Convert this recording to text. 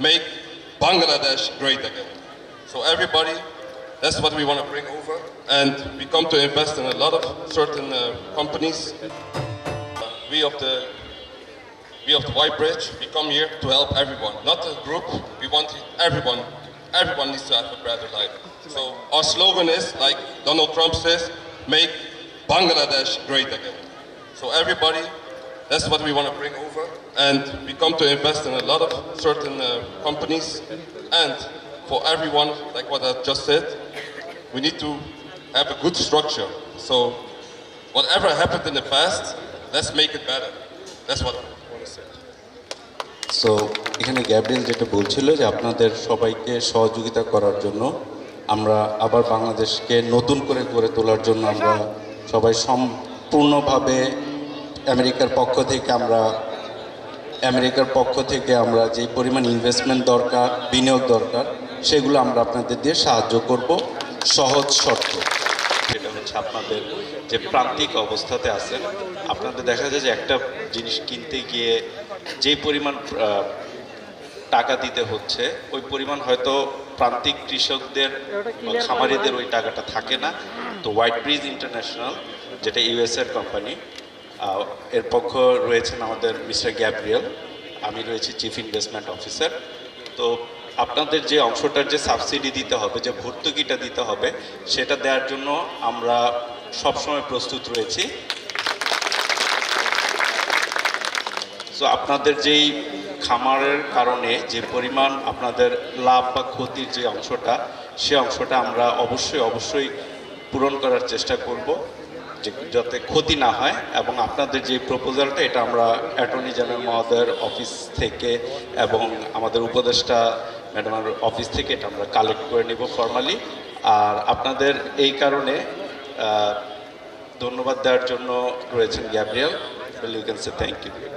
make Bangladesh great again. So everybody, that's what we want to bring over, and we come to invest in a lot of certain uh, companies. We of the we of the White Bridge, we come here to help everyone, not a group. We want everyone. Everyone needs to have a better life. So our slogan is, like Donald Trump says, make Bangladesh great again. So everybody, that's what we want to bring over, and we come to invest in a lot of certain uh, companies, and for everyone, like what I just said, we need to have a good structure. So whatever happened in the past, let's make it better. That's what I want to say. So এখানে Gabriel যেটা বলছিল যে আপনাদের সবাইকে সহযোগিতা করার জন্য আমরা আবার বাংলাদেশকে নতুন করে গড়ে তোলার জন্য আমরা সবাই সম্পূর্ণভাবে আমেরিকার পক্ষ থেকে আমরা, আমেরিকার পক্ষ থেকে আমরা যে পরিমাণ ইনভেস্টমেন্ট দরকার, বিনিয়োগ দরকার, সেগুলো আমরা আপনাদের দিয়ে সাহায্য করব। সহজ শর্ত। সেটা হচ্ছে আপনাদের যে প্রান্তিক অবস্থাতে আছেন। আপনাদের দেখা যায় যে একটা জিনিস কিনতে গিয়ে যে পরিমাণ টাকা দিতে হচ্ছে, ওই পরিমাণ হয়তো প্রান্তিক কৃষকদের খামারিদের ওই টাকাটা থাকে না। তো হোয়াইট ব্রিজ ইন্টারন্যাশনাল যেটা ইউএসএর কোম্পানি এর পক্ষ রয়েছেন আমাদের মিস্টার গ্যাব্রিয়েল। আমি রয়েছি চিফ ইনভেস্টমেন্ট অফিসার তো আপনাদের যে অংশটার যে সাবসিডি দিতে হবে, যে ভর্তুকিটা দিতে হবে, সেটা দেওয়ার জন্য আমরা সবসময় প্রস্তুত রয়েছি। তো আপনাদের যেই খামারের কারণে যে পরিমাণ আপনাদের লাভ বা ক্ষতির যে অংশটা, সে অংশটা আমরা অবশ্যই অবশ্যই পূরণ করার চেষ্টা করব। যাতে ক্ষতি না হয় এবং আপনাদের যে প্রপোজালটা, এটা আমরা অ্যাটর্নি জেনারেল মহোদয়ের অফিস থেকে এবং আমাদের উপদেষ্টা ম্যাডামের অফিস থেকে এটা আমরা কালেক্ট করে নেব ফর্মালি। আর আপনাদের এই কারণে ধন্যবাদ দেওয়ার জন্য রয়েছেন Gabriel. You can say thank you